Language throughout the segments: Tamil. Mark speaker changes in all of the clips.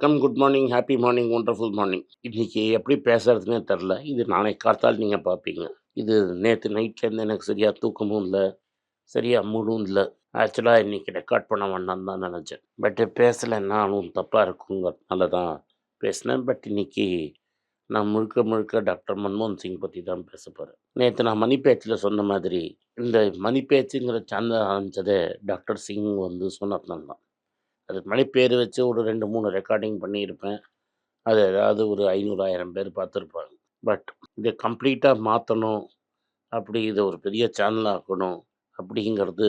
Speaker 1: வணக்கம் good morning happy morning wonderful morning இன்றைக்கி எப்படி பேசுகிறதுனே தெரில இது நாளை காத்தால் நீங்கள் பார்ப்பீங்க. இது நேற்று நைட்லேருந்து எனக்கு சரியாக தூக்கமும் இல்லை சரியாக மூடும் இல்லை. ஆக்சுவலாக இன்றைக்கி ரெக்கார்ட் பண்ண வேண்டாம்னு தான் நினச்சேன். பட் பேசலைன்னாலும் தப்பாக இருக்குங்கிறதுனால தான் பேசினேன். பட் இன்னைக்கு நான் முழுக்க முழுக்க டாக்டர் மன்மோகன் சிங் பற்றி தான் பேச போகிறேன் நேற்று நான் மணி பேச்சில் சொன்ன மாதிரி இந்த மணி பேச்சுங்கிற சேனல் ஆரம்பித்ததே டாக்டர் சிங் வந்து சொன்னதுனால தான். அது மணி பேர் வச்சு ஒரு ரெண்டு மூணு ரெக்கார்டிங் பண்ணியிருப்பேன். அது ஏதாவது ஒரு ஐநூறாயிரம் பேர் பார்த்துருப்பாங்க. பட் இதை கம்ப்ளீட்டாக மாற்றணும் அப்படி இதை ஒரு பெரிய சேனல் ஆக்கணும். அப்படிங்கிறது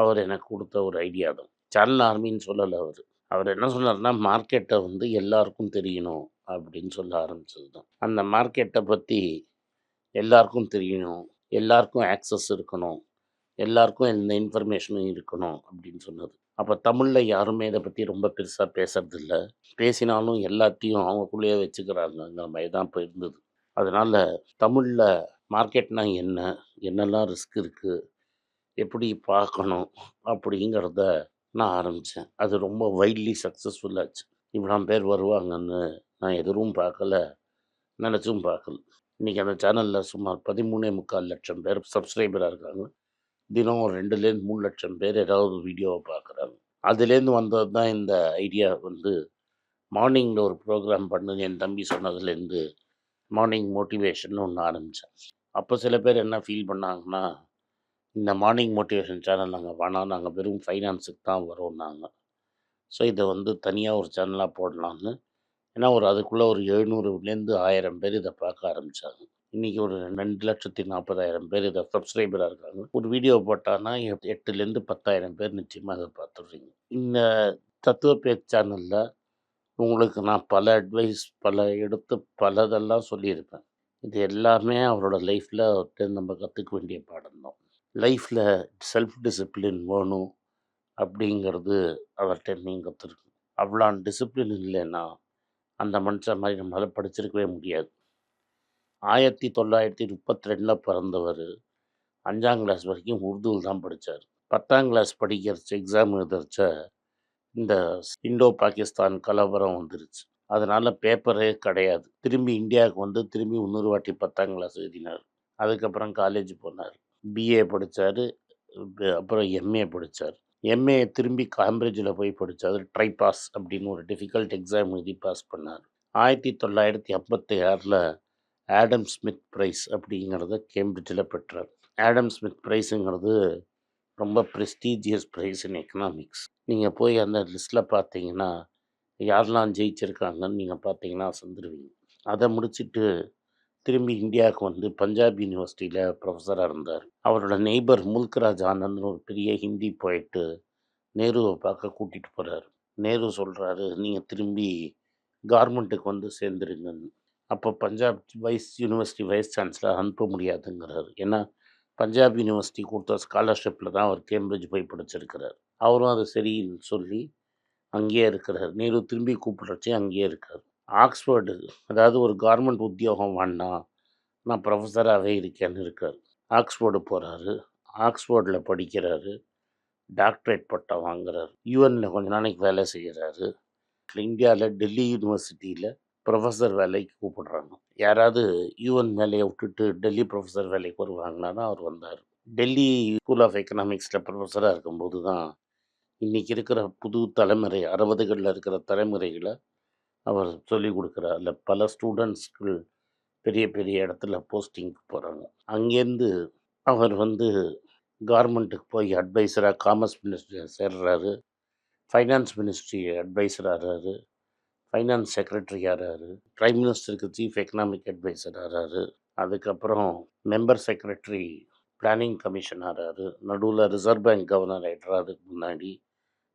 Speaker 1: அவர் எனக்கு கொடுத்த ஒரு ஐடியா தான். சேனல் ஆர்மின்னு சொல்லலை அவர். அவர் என்ன சொன்னார்னா மார்க்கெட்டை வந்து எல்லாருக்கும் தெரியணும். அப்படின்னு சொல்ல ஆரம்பிச்சது தான். அந்த மார்க்கெட்டை பற்றி எல்லாருக்கும் தெரியணும். எல்லாருக்கும் ஆக்சஸ் இருக்கணும். எல்லாருக்கும் எந்த இன்ஃபர்மேஷனும் இருக்கணும் அப்படின்னு சொன்னது. அப்போ தமிழில் யாருமே இதை பற்றி ரொம்ப பெருசாக பேசுறதில்ல. பேசினாலும் எல்லாத்தையும் அவங்களுக்குள்ளேயே வச்சுக்கிறாங்கங்கிற மாதிரி தான் இப்போ இருந்தது. அதனால் தமிழில் மார்க்கெட்னா என்ன? என்னெல்லாம் ரிஸ்க் இருக்குது எப்படி பார்க்கணும்? அப்படிங்கிறத நான் ஆரம்பித்தேன் அது ரொம்ப வைட்லி சக்ஸஸ்ஃபுல்லாச்சு இவ்வளோ பேர் வருவாங்கன்னு நான் எதிரும் பார்க்கல. நினச்சும் பார்க்கல. இன்றைக்கி அந்த சேனலில் சுமார் பதிமூணே முக்கால் லட்சம் பேர் சப்ஸ்கிரைபராக இருக்காங்க. தினம் ரெண்டுலேருந்து மூணு லட்சம் பேர் ஏதாவது வீடியோவை பார்க்குறாங்க அதுலேருந்து வந்தது தான் இந்த ஐடியா வந்து மார்னிங்கில் ஒரு ப்ரோக்ராம் பண்ணுது. என் தம்பி சொன்னதுலேருந்து மார்னிங் மோட்டிவேஷன் ஒன்று ஆரம்பித்தேன் அப்போ சில பேர் என்ன ஃபீல் பண்ணாங்கன்னா இந்த மார்னிங் மோட்டிவேஷன் சேனல் நாங்கள் வேணாம் நாங்கள் வெறும் ஃபைனான்ஸுக்கு தான் வரோம் நாங்கள் ஸோ இதை வந்து தனியாக ஒரு சேனலாக போடலான்னு ஏன்னா ஒரு அதுக்குள்ளே ஒரு எழுநூறுலேருந்து ஆயிரம் பேர் இதை பார்க்க ஆரம்பித்தாங்க இன்றைக்கி ஒரு ரெண்டு லட்சத்தி நாற்பதாயிரம் பேர் இதை சப்ஸ்கிரைபராக இருக்காங்க. ஒரு வீடியோ போட்டான்னா எட்டுலேருந்து பத்தாயிரம் பேர் நிச்சயமாக அதை பார்த்துடுறீங்க. இந்த தத்துவ பேச்சு சேனலில் உங்களுக்கு நான் பல அட்வைஸ் பல எடுத்து பலதெல்லாம் சொல்லியிருப்பேன். இது எல்லாமே அவரோட லைஃப்பில் நம்ம கற்றுக்க வேண்டிய பாடம் தான். லைஃப்பில் செல்ஃப் டிசிப்ளின் வேணும் அப்படிங்கிறது அவர்கிட்ட நீங்கள் கற்றுருக்கணும் அவ்வளோ டிசிப்ளின் இல்லைன்னா அந்த மனுஷன் மாதிரி நம்மளால் படிச்சிருக்கவே முடியாது. ஆயிரத்தி தொள்ளாயிரத்தி முப்பத்தி ரெண்டில் பிறந்தவர். அஞ்சாம் கிளாஸ் வரைக்கும் உருதுவில் தான் படித்தார் பத்தாம் கிளாஸ் படிக்கிறச்சு எக்ஸாம் எழுதுறச்ச இந்த இண்டோ பாகிஸ்தான் கலவரம் வந்துருச்சு. அதனால் பேப்பரே கிடையாது. திரும்பி இந்தியாவுக்கு வந்து திரும்பி இன்னொரு வாட்டி பத்தாம் கிளாஸ் எழுதினார். அதுக்கப்புறம் காலேஜ் போனார். பிஏ படித்தார் அப்புறம் எம்ஏ படித்தார் எம்ஏ திரும்பி காம்பிரிட்ஜில் போய் படித்தார் ட்ரை பாஸ் அப்படின்னு ஒரு டிஃபிகல்ட் எக்ஸாம் எழுதி பாஸ் பண்ணார். ஆயிரத்தி தொள்ளாயிரத்தி ஐம்பத்தி ஆறில் ஆடம் ஸ்மித் ப்ரைஸ் அப்படிங்கிறத கேம்பிரிட்ஜில் பெற்றார். ஆடம் ஸ்மித் ப்ரைஸுங்கிறது ரொம்ப ப்ரெஸ்டீஜியஸ் ப்ரைஸ் இன் எக்கனாமிக்ஸ் நீங்கள் போய் அந்த லிஸ்ட்டில் பார்த்தீங்கன்னா யாரெல்லாம் ஜெயிச்சிருக்காங்கன்னு நீங்கள் பார்த்தீங்கன்னா சந்துருவீங்க அதை முடிச்சுட்டு திரும்பி இந்தியாவுக்கு வந்து பஞ்சாப் யூனிவர்சிட்டியில் ப்ரொஃபஸராக இருந்தார். அவரோட நெய்பர் முல்க்ராஜ் ஆனந்த்னு ஒரு பெரிய ஹிந்தி போயிட்டு நேருவை பார்க்க கூட்டிகிட்டு போகிறார் நேரு சொல்கிறாரு நீங்கள் திரும்பி கார்மெண்ட்டுக்கு வந்து சேர்ந்துருங்கன்னு. அப்போ Punjab vice university vice chancellor அனுப்ப முடியாதுங்கிறாரு. ஏன்னா பஞ்சாப் யூனிவர்சிட்டி கொடுத்த ஸ்காலர்ஷிப்பில் தான் அவர் கேம்பிரிட்ஜ் போய் படிச்சிருக்கிறார். அவரும் அது சரின்னு சொல்லி அங்கேயே இருக்கிறார். நேரு திரும்பி கூப்பிடுறச்சே அங்கேயே இருக்கார். ஆக்ஸ்ஃபோர்டு அதாவது ஒரு கார்மெண்ட் உத்தியோகம் வேண்டாம் நான் ப்ரொஃபஸராகவே இருக்கேன்னு இருக்கார். ஆக்ஸ்ஃபோர்டு போகிறாரு ஆக்ஸ்ஃபோர்டில் படிக்கிறாரு. டாக்டரேட் பட்டம் வாங்குறாரு. யூஎனில் கொஞ்ச நாளைக்கு வேலை செய்கிறாரு இந்தியாவில் டெல்லி யூனிவர்சிட்டியில் ப்ரொஃபஸர் வேலைக்கு கூப்பிடுறாங்க. யாராவது யூஎன் வேலையை விட்டுட்டு டெல்லி ப்ரொஃபஸர் வேலைக்கு வருவாங்கன்னா தான் அவர் வந்தார். டெல்லி ஸ்கூல் ஆஃப் எக்கனாமிக்ஸில் ப்ரொஃபஸராக இருக்கும்போது தான் இன்றைக்கி இருக்கிற புது தலைமுறை அறுபதுகளில் இருக்கிற தலைமுறைகளை அவர் சொல்லிக் கொடுக்குறார். அதில் பல ஸ்டூடெண்ட்ஸ்கள் பெரிய பெரிய இடத்துல போஸ்டிங்க்கு போகிறாங்க அங்கேருந்து அவர் வந்து கார்மெண்ட்டுக்கு போய் அட்வைஸராக காமர்ஸ் மினிஸ்ட்ரியில் சேர்றாரு. Finance ministry adviser finance secretary ஆறாரு. Prime மினிஸ்டருக்கு சீஃப் எக்கனாமிக் அட்வைசர் ஆறாரு. அதுக்கப்புறம் மெம்பர் செக்ரட்டரி பிளானிங் கமிஷன் ஆறாரு. நடுவில் ரிசர்வ் பேங்க் கவர்னர் ஆகிடுறாருக்கு முன்னாடி.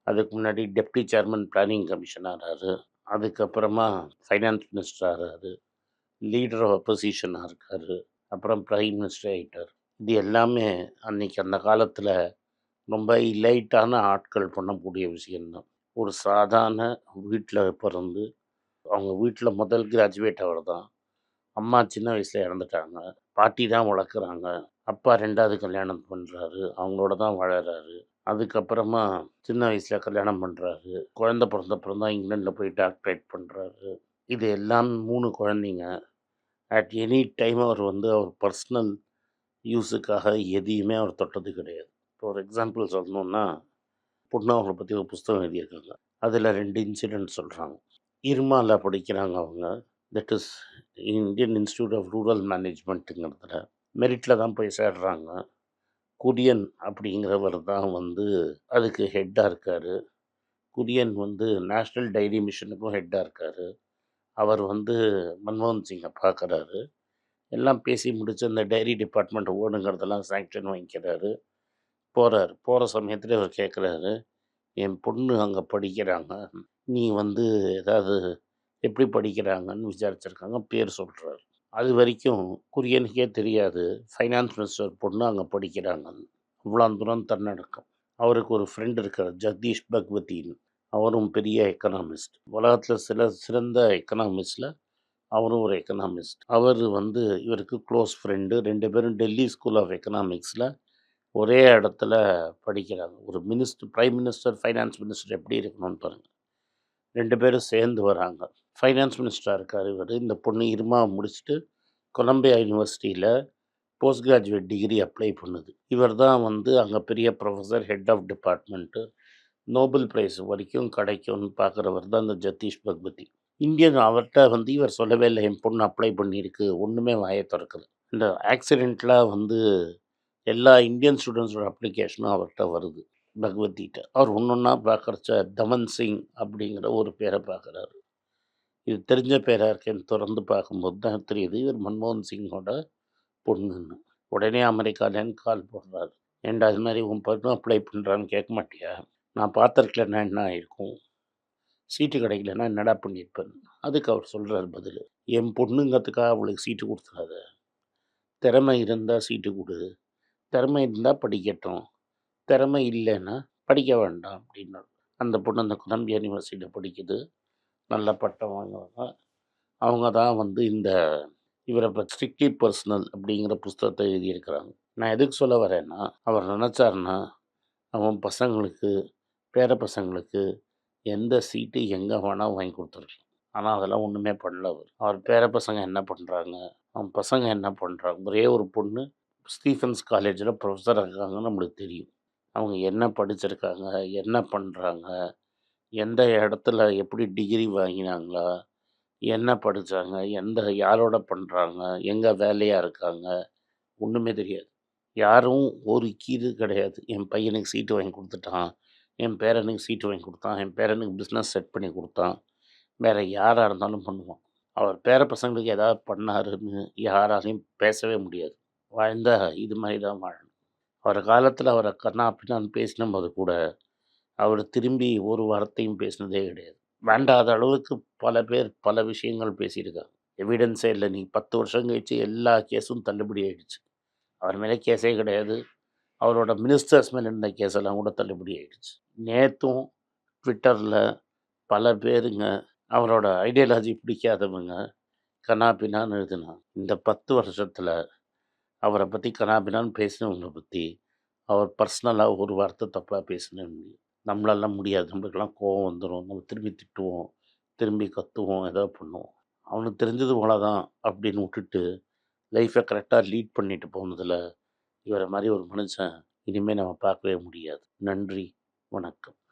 Speaker 1: அதுக்கு முன்னாடி டெப்டி சேர்மன் பிளானிங் கமிஷன் ஆறாரு. அதுக்கப்புறமா ஃபைனான்ஸ் மினிஸ்டர் ஆறாரு. லீடர் ஆஃப் அப்போசிஷனாக இருக்கார் அப்புறம் பிரைம் மினிஸ்டர் ஆகிட்டார் இது எல்லாமே அன்னைக்கு அந்த காலத்தில் ரொம்ப இலைட்டான ஆட்கள் பண்ணக்கூடிய விஷயம்தான். ஒரு சாதாரண வீட்டில் பிறந்து அவங்க வீட்டில் முதல் கிராஜுவேட் அவர் தான் அம்மா சின்ன வயசில் இறந்துட்டாங்க. பாட்டி தான் வளர்க்குறாங்க. அப்பா ரெண்டாவது கல்யாணம் பண்ணுறாரு அவங்களோட தான் வாழறாரு. அதுக்கப்புறமா சின்ன வயசில் கல்யாணம் பண்ணுறாரு குழந்த பிறந்தப்புறம் தான் இங்கிலாண்டில் போய் டாக்டரேட் பண்ணுறாரு இது எல்லாம் மூணு குழந்தைங்க. அட் எனி டைம் அவர் வந்து அவர் பர்சனல் யூஸுக்காக எதையுமே அவர் தொட்டது கிடையாது. இப்போ ஒரு எக்ஸாம்பிள் சொல்லணுன்னா பொண்ணு பற்றி ஒரு புஸ்தகம் எழுதியிருக்காங்க. அதில் ரெண்டு இன்சிடென்ட் சொல்கிறாங்க இருமாவில் படிக்கிறாங்க அவங்க. That is Indian institute of rural மேனேஜ்மெண்ட்டுங்கிறதுல மெரிட்டில் தான் போய் சேர்றாங்க. குரியன் அப்படிங்கிறவர் தான் வந்து அதுக்கு ஹெட்டாக இருக்கார். குரியன் வந்து நேஷ்னல் டைரி மிஷனுக்கும் ஹெட்டாக இருக்கார். அவர் வந்து மன்மோகன் சிங்கை பார்க்குறாரு எல்லாம் பேசி முடிச்சு அந்த டைரி டிபார்ட்மெண்ட் ஓடுங்கிறதெல்லாம் சேங்ஷன் வாங்கிக்கிறாரு. போகிறார் போகிற சமயத்தில் அவர் கேட்குறாரு என் பொண்ணு அங்கே படிக்கிறாங்க. நீ வந்து ஏதாவது எப்படி படிக்கிறாங்கன்னு விசாரிச்சிருக்காங்க. பேர் சொல்கிறாரு அது வரைக்கும் குரியனுக்கே தெரியாது. ஃபைனான்ஸ் மினிஸ்டர் பொண்ணு அங்கே படிக்கிறாங்கன்னு. அவ்வளோ தூரம் தன்னடக்கம். அவருக்கு ஒரு ஃப்ரெண்ட் இருக்கார் ஜகதீஷ் பகவதின்னு. அவரும் பெரிய எக்கனாமிஸ்ட் உலகத்தில் சில சிறந்த எக்கனாமிஸ்டில் அவரும் ஒரு எக்கனாமிஸ்ட் அவர் வந்து இவருக்கு க்ளோஸ் ஃப்ரெண்டு ரெண்டு பேரும் டெல்லி ஸ்கூல் ஆஃப் எக்கனாமிக்ஸில் ஒரே இடத்துல படிக்கிறாங்க. ஒரு minister prime minister finance minister எப்படி இருக்கணும்னு பாருங்கள் ரெண்டு பேரும் சேர்ந்து வராங்க. ஃபைனான்ஸ் மினிஸ்டராக இருக்கார் இவர். இந்த பொண்ணு இருமா முடிச்சுட்டு கொலம்பியா யூனிவர்சிட்டியில் போஸ்ட் கிராஜுவேட் டிகிரி அப்ளை பண்ணுது. இவர் தான் வந்து அங்கே பெரிய professor head of department Nobel prize வரைக்கும் கிடைக்கும்னு பார்க்குறவர் தான் இந்த ஜத்தீஷ் பகவதி இந்தியன் அவர்கிட்ட வந்து இவர் சொல்லவே இல்லை என் பொண்ணு அப்ளை பண்ணியிருக்கு. ஒன்றுமே வாயை திறக்கல. இந்த ஆக்சிடெண்ட்லாம் வந்து எல்லா இந்தியன் ஸ்டூடெண்ட்ஸோட அப்ளிகேஷனும் அவர்கிட்ட வருது. பகவத்கீட்டை அவர் ஒன்று ஒன்றா பார்க்குறச்ச தமன் சிங் அப்படிங்கிற ஒரு பேரை பார்க்குறாரு. இது தெரிஞ்ச பேராக இருக்கேன்னு திறந்து பார்க்கும்போது தான் தெரியுது. இவர் மன்மோகன் சிங்கோட பொண்ணுன்னு. உடனே அமெரிக்காலேன்னு கால் போடுறாரு. ஏண்டா அது மாதிரி உன் பொண்ணு அப்ளை பண்ணுறான்னு கேட்க மாட்டியா? நான் பார்த்துருக்கலன்னா என்ன ஆயிருக்கும்? சீட்டு கிடைக்கலன்னா என்னடா பண்ணியிருப்பேன் அதுக்கு அவர் சொல்கிறார் பதில். என் பொண்ணுங்கிறதுக்காக அவளுக்கு சீட்டு கொடுத்துறாத. திறமை இருந்தால் சீட்டு கொடு. திறமை இருந்தால் படிக்கட்டும். திறமை இல்லைன்னா படிக்க வேண்டாம் அப்படின்னு அந்த பொண்ணு அந்த கொலம்பியா யூனிவர்சிட்டியில் படிக்குது. நல்ல பட்டம் வாங்குவாங்க. அவங்க தான் வந்து இந்த இவரை இப்போ ஸ்ட்ரிக்ட்லி பர்சனல் அப்படிங்கிற புஸ்தகத்தை எழுதியிருக்கிறாங்க. நான் எதுக்கு சொல்ல வரேன்னா அவர் நினச்சாருன்னா அவன் பசங்களுக்கு பேர பசங்களுக்கு எந்த சீட்டு எங்கே வேணால் வாங்கி கொடுத்துருக்கலாம் ஆனால் அதெல்லாம் ஒன்றுமே பண்ணல அவர். அவர் பேர பசங்க என்ன பண்ணுறாங்க அவன் பசங்க என்ன பண்ணுறாங்க ஒரே ஒரு பொண்ணு ஸ்டீஃபன்ஸ் காலேஜில் ப்ரொஃபஸராக இருக்காங்கன்னு நம்மளுக்கு தெரியும். அவங்க என்ன படிச்சிருக்காங்க என்ன பண்ணுறாங்க எந்த இடத்துல எப்படி டிகிரி வாங்கினாங்களா என்ன படித்தாங்க எந்த யாரோட பண்ணுறாங்க எங்கே வேலையாக இருக்காங்க ஒன்றுமே தெரியாது. யாரும் ஒரு கீது கிடையாது. என் பையனுக்கு சீட்டு வாங்கி கொடுத்துட்டான் என் பேரனுக்கு சீட்டு வாங்கி கொடுத்தான் என் பேரனுக்கு பிஸ்னஸ் செட் பண்ணி கொடுத்தான் வேறு யாராக இருந்தாலும் பண்ணுவான். அவர் பேர பசங்களுக்கு ஏதாவது பண்ணாருன்னு யாராலையும் பேசவே முடியாது. வாழ்ந்தா இது மாதிரி தான் வாழணும். அவர் காலத்தில் அவரை கண்ணா பின்னான்னு பேசினபோது கூட அவர் திரும்பி ஒரு வார்த்தையும் பேசினதே கிடையாது. வேண்டாத அளவுக்கு பல பேர் பல விஷயங்கள் பேசியிருக்காங்க. எவிடன்ஸே இல்லை. நீ பத்து வருஷம் கழிச்சு எல்லா கேஸும் தள்ளுபடி ஆயிடுச்சு. அவர் மேலே கேஸே கிடையாது. அவரோட மினிஸ்டர்ஸ் மேலே இருந்த கேஸெல்லாம் கூட தள்ளுபடி ஆயிடுச்சு. நேற்றும் ட்விட்டரில் பல பேருங்க அவரோட ஐடியாலஜி பிடிக்காதவங்க கனாபினான்னு எழுதுனா இந்த பத்து வருஷத்தில் அவரை பற்றி கனாபினான்னு பேசினவங்களை பற்றி அவர் பர்சனலாக ஒரு வார்த்தை தப்பாக பேசினேன் நம்மளாலாம் முடியாது. நம்மளுக்கெல்லாம் கோவம் வந்துடும் நம்ம திரும்பி திட்டுவோம். திரும்பி கத்துவோம். ஏதோ பண்ணுவோம். அவனுக்கு தெரிஞ்சது போல தான் அப்படின்னு விட்டுட்டு லைஃப்பை கரெக்டாக லீட் பண்ணிட்டு போனதில் இவரை மாதிரி ஒரு மனுஷன் இனிமேல் நம்ம பார்க்கவே முடியாது. நன்றி. வணக்கம்.